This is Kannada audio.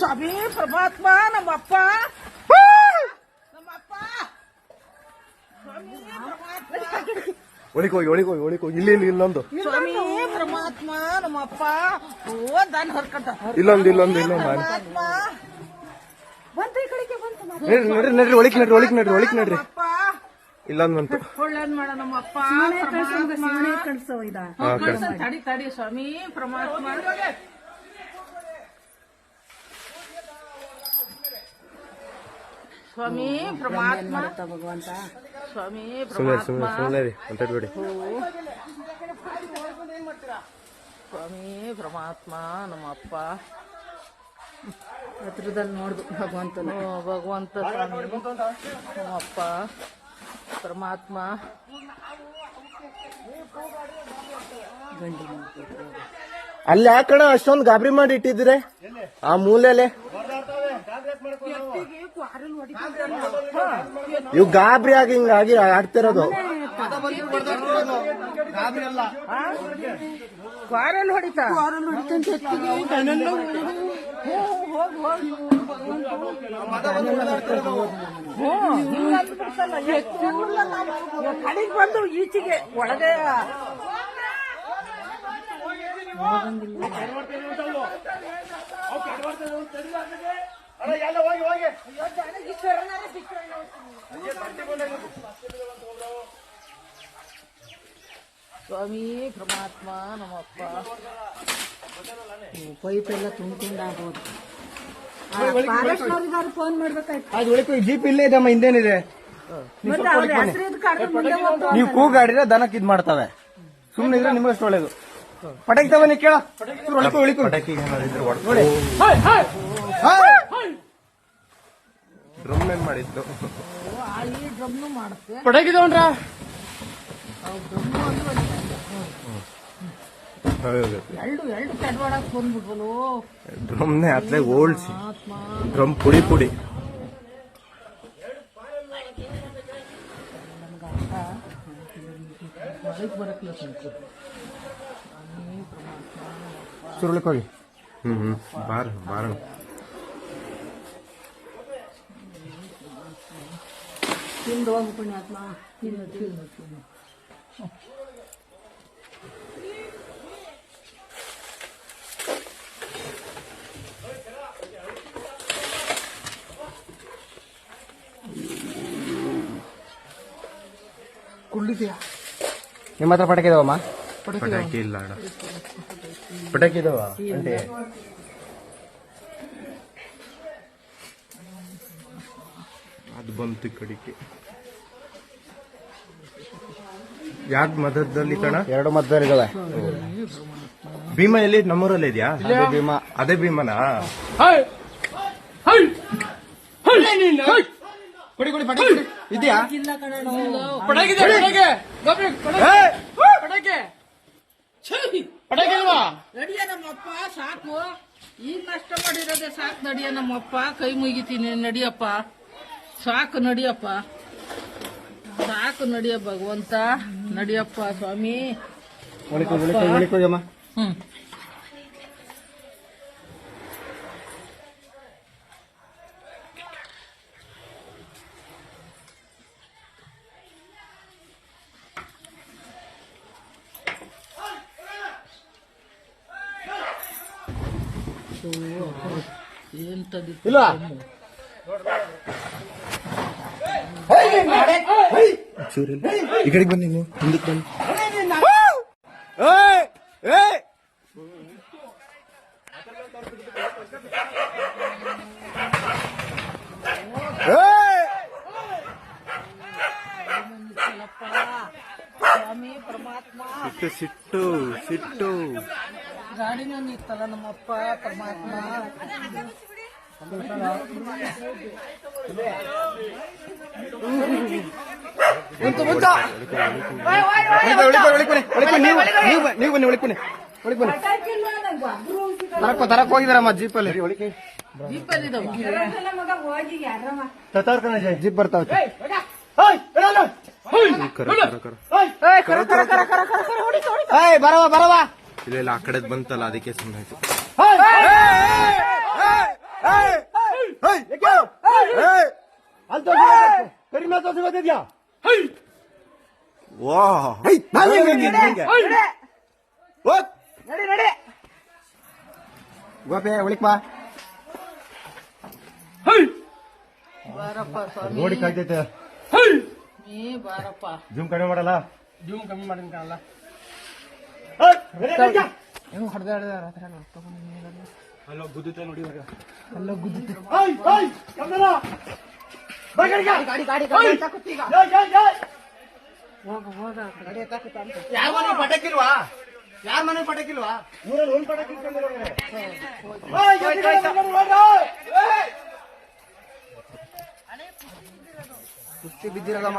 ಸ್ವಾಮಿ ಪರಮಾತ್ಮ ನಮ್ಮಪ್ಪ ನಮ್ಮಪ್ಪ ಒಳಗೆ ಹೋಗಿ ಒಳಗೆ ಹೋಗಿ ಒಳಗೆ ಹೋಗಿ ಇಲ್ಲಿ ಇಲ್ಲಿ ಇಲ್ಲೊಂದು. ಸ್ವಾಮಿ ಪರಮಾತ್ಮ ನಮ್ಮಪ್ಪ. ಓ ದಾನ್ ಹೊರ್ಕಂತ ಇಲ್ಲೊಂದು ಇಲ್ಲೊಂದು ಇಲ್ಲೊಂದು. ಪರಮಾತ್ಮ. ನಡ್ರಿ ನಡ್ರಿ ನಡ್ರಿ ಒಳಿಕ್ ನಡ್ರಿ ಒಳಿಕ್ ನಡ್ರಿ ಒಳಗೆ ನಡ್ರಿ. ಒಳ್ಳೇದ್ ಮಾಡ ನಮ್ಮಪ್ಪ ಪರಮಾತ್ಮ. ಹಾ, ಕಳ್ಸನ್ ತಡಿ ತಡಿ ಸ್ವಾಮಿ ಪರಮಾತ್ಮ. ಸ್ವಾಮಿ ಪರಮಾತ್ಮ. ಸ್ವಾಮಿ ಸುಮ್ಮನೆ ಪರಮಾತ್ಮ. ಸುಮ್ಮನೆ ಸುಮ್ಮನೆ ರೀ ಮಾತಾಡ್ಬೇಡಿ ಸ್ವಾಮಿ ಪರಮಾತ್ಮ ನಮ್ಮಪ್ಪ ಹತ್ರದಲ್ಲಿ ನೋಡ್ದು ಭಗವಂತನ. ಭಗವಂತ ಸ್ವಾಮಿ. ನಮ್ಮಪ್ಪ ಪರಮಾತ್ಮ. ಅಲ್ಲಿ ಯಾಕಣ ಅಷ್ಟೊಂದು ಗಾಬರಿ ಮಾಡಿ ಇಟ್ಟಿದ್ರೆ ಆ ಮೂಲೆಲೆ? ಇವ್ ಗಾಬರಿ ಆಗಿ ಹಿಂಗಾಗಿ ಆಡ್ತಿರೋದು. ಕ್ವಾರಲ್ ಹೊಡಿತಾ? ಕ್ವಾರಲ್ ಕಡೆಗೆ ಬಂದು ಈಚೆಗೆ ಒಳಗೆ ಸ್ವಾಮಿ ಪರಮಾತ್ಮ ನಮ್ಮಪ್ಪ. ಪೈಪ್ ಎಲ್ಲ ತುಂಡ್ ಫೋನ್ ಮಾಡ್ಬೇಕಾಯ್ತು. ಅದು ಒಳಗೆ ಜೀಪ್ ಇಲ್ಲೇ ಇದಮ್ಮ ಹಿಂದೇನಿದೆ. ಮತ್ತೆ ಅವ್ರ ಹೆಸರಿದ್ ಕಡ್ದು ಮುಂದೆ ಹೋಗ್ತು ನೀವು ಕೂಗಾಡಿದ್ರೆ ದನಕ್ಕೆ ಇದ್ ಮಾಡ್ತವೆ. ಸುಮ್ಮನೆ ಇದ್ರೆ ನಿಮಗಷ್ಟು ಒಳ್ಳೇದು. ಪಟಾಕಿ ತಗೊಂಡು ಕೇಳ. ಒಳಕು ಒಳಿಕು ಡ್ರಮ್ ಏನ್ ಮಾಡಿದ್ದು. ಪಟಾಕಿ ತಗೊಂಡ್ರ ಎರಡು ಎರಡು ತಡ್ವಾಡಕ್ ಬಂದ್ಬಿಟ್ವಲು ಡ್ರಮ್ನೆ ಅತ್ಲೆ ಓಲ್ಸಿ ಆತ್ಮ. ಡ್ರಮ್ ಪುಡಿ ಪುಡಿ. ಹೊರಗೆ ಬರಕ್ಲ ಸ್ವಲ್ಪ ಸುರುಳಿಕ್ ಹೋಗಿ. ಹ್ಮ್ ಹ್ಮ್. ಬಾರ ಬಾರ ತಿಂದು ಹೋಗ್ಬಿಟ್ಟು ಆತ್ಮ. ತಿನ್ನು ತಿನ್ನು ತಿನ್ನು. ನಿಮ್ಮ ಹತ್ರ ಪಟಾಕಿ ಇದಾವಮ್ಮ? ಪಟಾಕಿ ಇಲ್ಲ ಅಣ್ಣ. ಪಟಾಕಿ ಇದಾವ? ಅಂತೆ. ಅದು ಬಂತು ಕಡಿಕೆ ಯಾಕ ಮಧ್ಯದಲ್ಲಿ ಕಣ? ಎರಡು ಮದ್ದಲ್ಲಿ ಇದಾವೆ. ಭೀಮಾ ಎಲ್ಲಿ? ನಮ್ಮೂರಲ್ಲಿ ಇದೆಯಾ? ಅದೇ ಭೀಮಾ. ಅದೇ ಭೀಮನಾ? ಕೊಡಿ ಕೊಡಿ ಪಟಾಕಿ ಇದೆಯಾ? ನಡಿಯ ನಮ್ಮಪ್ಪ ಸಾಕು. ಈಗ ನಷ್ಟ ಮಾಡಿರೋದೇ ಸಾಕು ನಡಿಯ ನಮ್ಮಪ್ಪ. ಕೈ ಮುಗಿತೀನಿ ನಡಿಯಪ್ಪ. ಸಾಕು ನಡಿಯಪ್ಪ. ಸಾಕು ನಡಿಯ ಭಗವಂತ. ನಡಿಯಪ್ಪ ಸ್ವಾಮಿ. ಹ್ಮ್ ಏನ್ ತಂದಿತ್ತು ಇಲ್ಲ ಈ ಕಡೆಗೆ ಬನ್ನಿ ನೀವು ಹಿಂದಕ್ಕೆ ಬನ್ನಿ ಏಯ್! ಏಯ್! ಏಯ್! ಸ್ವಾಮಿ ಪರಮಾತ್ಮ ಸಿಟ್ಟು ಸಿಟ್ಟು ಸಿಟ್ಟು ಗಾಡಿನ ಇತ್ತಲ್ಲ ನಮ್ಮಪ್ಪ ಪರಮಾತ್ಮ. ನೀವು ನೀವು ಬನ್ನಿ, ಒಳಿಕ್ ಬನ್ನಿ ಒಳಿಕ್ ಬನ್ನಿ ತರಕ್ ತರಕ್ ಹೋಗಿದಾರಮ್ಮ ಜೀಪಲ್ಲಿ? ದೀಪಲ್ಲಿದ್ದಾವ ಜೀಪ್ ಬರ್ತಾವ ಬರವಾ ಬರವ. ಇಲ್ಲ ಇಲ್ಲ ಆ ಕಡೆದ್ ಬಂತಲ್ಲ ಅದಕ್ಕೆ ಸುಮ್ಮನೆ ಆಯ್ತು ಕಡಿಮೆ ದೋಸೆ ಗೊತ್ತಿದ್ಯಾ ವಾ ನಡಿ ನಡಿ ಗೋಪಿ ಉಳಿಕ್ ಬಾ ಬಾರಪ್ಪ ಸ್ವಾಮಿ ನೋಡಿ ಕಾಯ್ತೈತೆ ನೀ ಬಾರಪ್ಪ ಜೂಮ್ ಕಡಿಮೆ ಮಾಡಲ್ಲ ಜೂಮ್ ಕಮ್ಮಿ ಮಾಡಿನ ಕಾಣಲ್ಲ ಯಾರ ಮನೆ ಪಟಕಿಲ್ವಾ ಯಾರ ಮನೆ ಪಟಕಿಲ್ವಾ ಊರಲ್ಲಿ ಒಂದ್ ಪಟಕಿ ಕುಸ್ತಿ ಬಿದ್ದಿರಲ್ಲ